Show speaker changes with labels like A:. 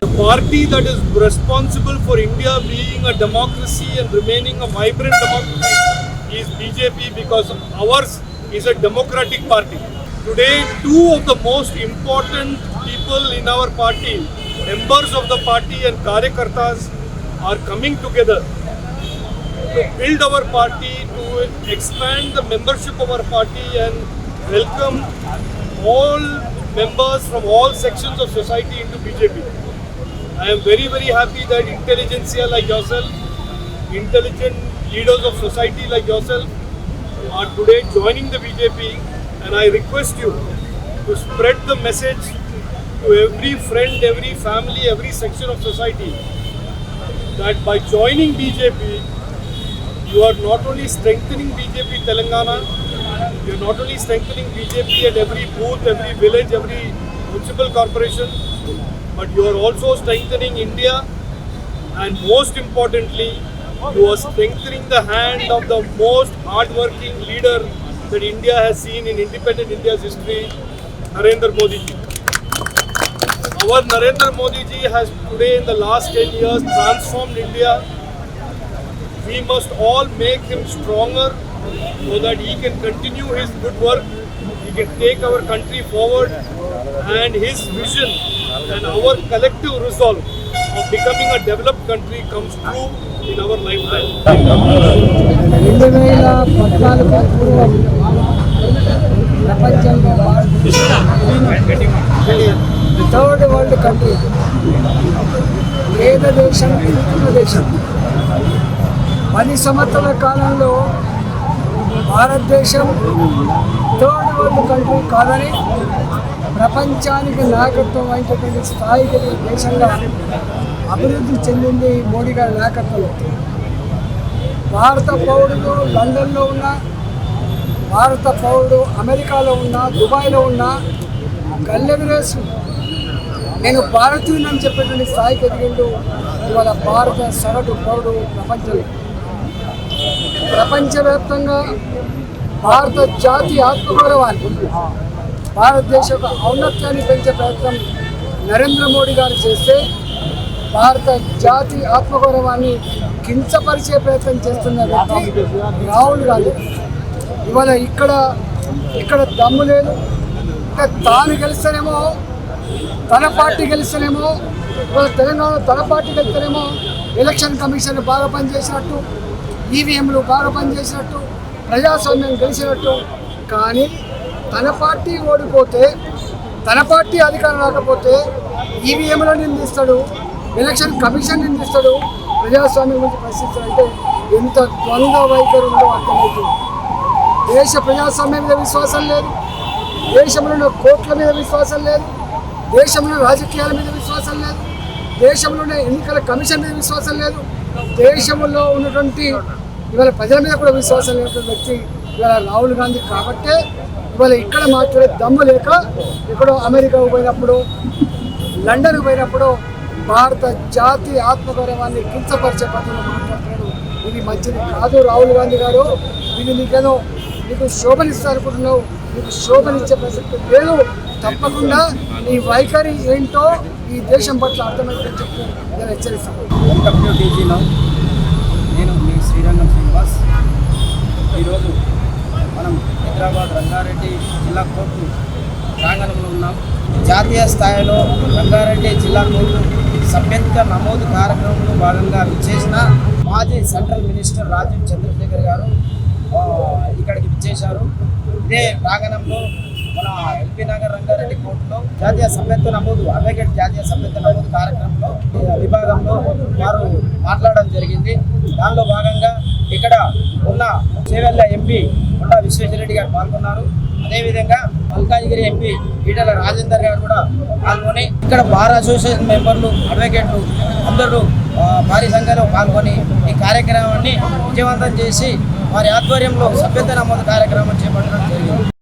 A: The party that is responsible for India being a democracy and remaining a vibrant democracy is BJP because ours is a democratic party. Today, two of the most important people in our party, members of the party and Karyakartas, are coming together to build our party, to expand the membership of our party and welcome all members from all sections of society into BJP. I am very very happy that intelligentsia like yourself, intelligent leaders of society like yourself are today joining the BJP and I request you to spread the message to every friend, every family, every section of society that by joining BJP you are not only strengthening BJP Telangana, you are not only strengthening BJP at every booth, every village, every municipal corporation, but you are also strengthening India and most importantly, you are strengthening the hand of the most hard-working leader that India has seen in independent India's history, Narendra Modi ji. Our Narendra Modi ji has today in the last 10 years transformed India We must all make him stronger so that he can continue his good work, he can take our country forward and his vision and our collective resolve of becoming a developed country comes true in our lifetime.
B: రెండు వేల పద్నాలుగు పూర్వం ప్రపంచంలో third world country పేద దేశం ఎత్తున్న దేశం పది సంవత్సరాల కాలంలో భారతదేశం థర్డ్ వరల్డ్ కంట్రీ కాదని ప్రపంచానికి నాయకత్వం అయినటువంటి స్థాయికి దేశంగా అభివృద్ధి చెందింది మోడీ గారి నాయకత్వంలో. భారత పౌరుడు లండన్లో ఉన్న భారత పౌరుడు అమెరికాలో ఉన్న దుబాయ్లో ఉన్న గల్లెగురేసు నేను భారతీయుని చెప్పేటువంటి స్థాయికి ఎదిగిండు. ఇవాళ భారత సగటు పౌరుడు ప్రపంచంలో. ప్రపంచవ్యాప్తంగా భారత జాతి ఆత్మగౌరవాన్ని భారతదేశ ఔన్నత్యాన్ని పెంచే ప్రయత్నం నరేంద్ర మోడీ గారు చేస్తే భారత జాతి ఆత్మగౌరవాన్ని కించపరిచే ప్రయత్నం చేస్తున్న వ్యక్తి రాహుల్ గాంధీ. ఇవాళ ఇక్కడ ఇక్కడ దమ్ము లేదు ఇంకా తాను గెలిస్తేనేమో తన పార్టీ గెలిస్తేనేమో ఇవాళ తెలంగాణ తన పార్టీ గెలిస్తేనేమో ఎలక్షన్ కమిషన్ బాగా పనిచేసినట్టు ఈవీఎంలు బాగా పనిచేసినట్టు ప్రజాస్వామ్యం గెలిచినట్టు. కానీ తన పార్టీ ఓడిపోతే తన పార్టీ అధికారం రాకపోతే ఈవీఎంలో నిందిస్తాడు ఎలక్షన్ కమిషన్ నిందిస్తాడు. ప్రజాస్వామ్యం గురించి ప్రశ్నిస్తాడు అంటే ఎంత ద్వంద్వ వైఖరి ఉందో అర్థమవుతుంది. దేశ ప్రజాస్వామ్యం మీద విశ్వాసం లేదు. దేశంలో ఉన్న మీద విశ్వాసం లేదు. దేశంలో రాజకీయాల మీద విశ్వాసం లేదు. దేశంలోనే ఎన్నికల కమిషన్ మీద విశ్వాసం లేదు. దేశంలో ఉన్నటువంటి ఇవాళ ప్రజల మీద కూడా విశ్వాసం లేనటువంటి వ్యక్తి ఇవాళ రాహుల్ గాంధీ కాబట్టే ఇవాళ ఇక్కడ మాట్లాడే దమ్ము లేక ఎక్కడో అమెరికాకు పోయినప్పుడు లండన్కు పోయినప్పుడు భారత జాతి ఆత్మగౌరవాన్ని కించపరిచే పద్ధతిలో మాట్లాడుతున్నాడు. ఇది మంచిది కాదు రాహుల్ గాంధీ గారు. ఇది నీకేదో నీకు శోభనిస్తా అనుకుంటున్నావు. నీకు శోభనిచ్చే ప్రసక్తి లేదు. తప్పకుండా నీ వైఖరి ఏంటో ఈ దేశం పట్ల అర్థమైందని చెప్పి నేను హెచ్చరిస్తాను.
C: బస్. ఈరోజు మనం హైదరాబాద్ రంగారెడ్డి జిల్లా కోర్టు ప్రాంగణంలో ఉన్నాం. జాతీయ స్థాయిలో రంగారెడ్డి జిల్లా కోర్టు సభ్యత్వ నమోదు కార్యక్రమంలో భాగంగా విచ్చేసిన మాజీ సెంట్రల్ మినిస్టర్ రాజీవ్ చంద్రశేఖర్ గారు ఇక్కడికి విచ్చేశారు. ఇదే ప్రాంగణంలో మన ఎల్పీ నగర్ రంగారెడ్డి కోర్టులో జాతీయ సభ్యత్వ నమోదు అడ్వకేట్ జాతీయ సభ్యత్వ నమోదు కార్యక్రమంలో విభాగంలో వారు మాట్లాడడం జరిగింది. దానిలో భాగంగా చేవెళ్ళ ఎంపీ కొండా విశ్వేశ్వరరెడ్డి గారు పాల్గొన్నారు. అదేవిధంగా మల్కాజిగిరి ఎంపీ ఈటల రాజేందర్ గారు కూడా పాల్గొని ఇక్కడ బార్ అసోసియేషన్ మెంబర్లు అడ్వకేట్లు అందరూ భారీ సంఖ్యలో పాల్గొని ఈ కార్యక్రమాన్ని విజయవంతం చేసి వారి ఆధ్వర్యంలో సభ్యత నమోదు కార్యక్రమం చేపట్టడం జరిగింది.